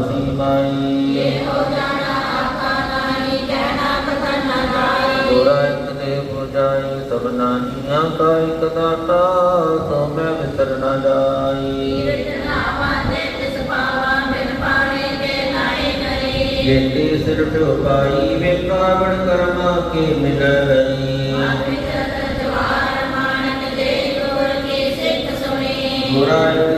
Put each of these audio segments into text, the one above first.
ਪਤੀ ਮਾਈ ਗੋਰਾ ਇੱਕ ਦੇ ਪੁਜਾਈ ਸਭ ਨਾਨੀਆਂ ਕਾ ਇੱਕ ਦਾਤਾ ਸੋ ਮੈਂ ਵਿਸਰ ਨਾ ਜਾਈ ਜੇਤੇ ਸਿਰ ਢੋਪਾਈ ਵੇ ਕਾਵਣ ਕਰਮਾ ਕੇ ਮਿਲ ਰਹੀ ਗੋਰਾ ਇੱਕ ਦੇ ਪੁਜਾਈ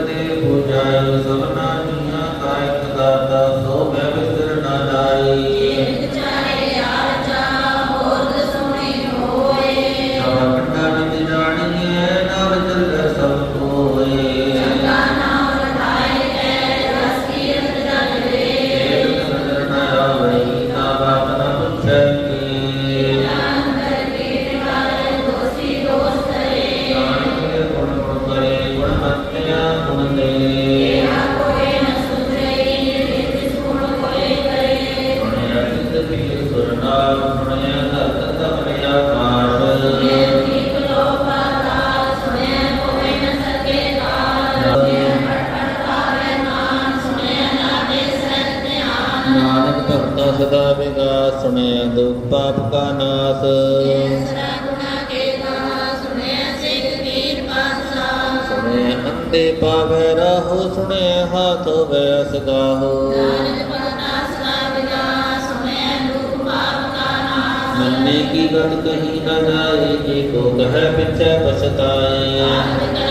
ਪਾਪ ਕਾ ਨਾਸ ਸੁਣਿਆ ਅੰਦੇ ਪਾਵੈ ਰਾਹੋ ਸੁਣਿਆ ਹਾਥ ਹੋਵੇ ਸਗਾਹੋ ਮੰਨੇ ਕੀ ਗੱਲ ਕਹੀ ਨਾ ਜਾਏ ਜੇ ਕੋ ਕਹੈ ਪਿਛੈ ਪਛਤਾਏ।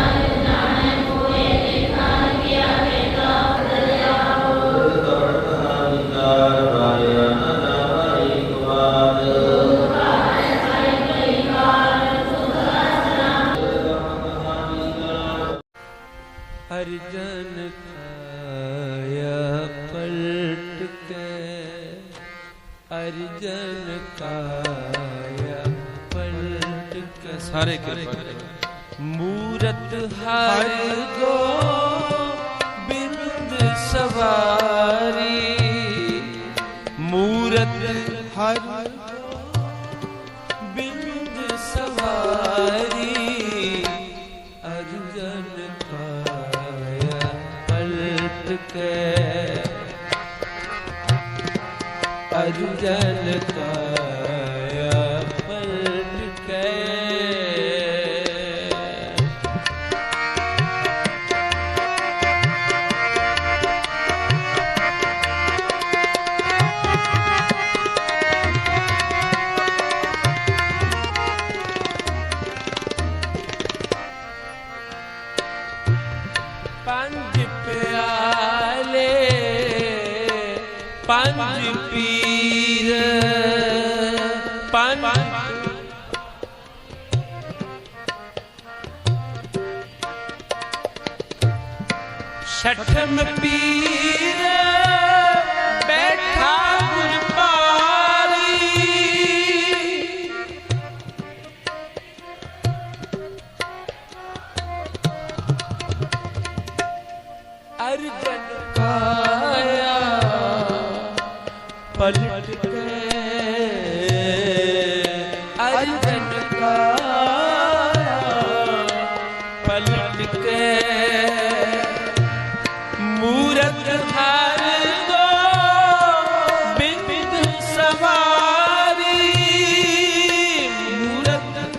ਕੇ ਮੰਨੈ ਕਾਇ ਤਾਰੇ ਗੁਰ ਸਿੱਖ ਮੰਨੈ ਨਾਨਕ ਭਵ ਹੈ ਨਾ ਅਰਜਨ ਕਾਇਆ ਪਲਟ ਕੇ ਅਰਜਨ ਕਾਇਆ ਪਲਟ ਕੇ ਸਾਰੇ ਕਿਰਪਾ ਕਰੋ। ਮੂਰਤ ਹਰ ਗੋ ਬਿੰਦ ਸਵਾਰੀ। ਮੂਰਤ ਹਰ ਅਰਜਨ ਕਾਇਆ ਪੰਜ ਪੀਰ ਪੰਜ ਛਠਮ ਪੀਰ। ਪਲਟ ਕੇ ਅਰਜਨ ਕਾਇਆ ਪਲਟ ਮੂਰਤ ਧਰ ਦੋ ਬਿੰਦ ਸਵਾਰੀ ਮੂਰਤ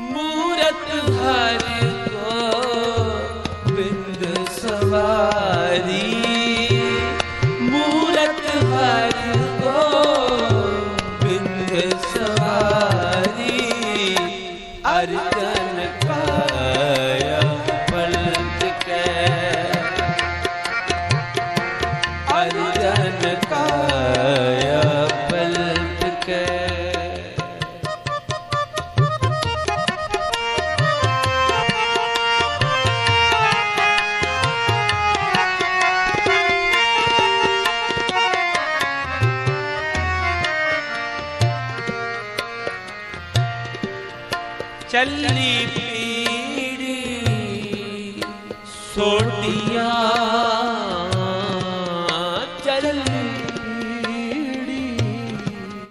ਮੂਰਤ ਹਰਿ ਅਰਜਨ ਚੱਲੀ ਪੀੜੀ ਸੋਟੀਆਂ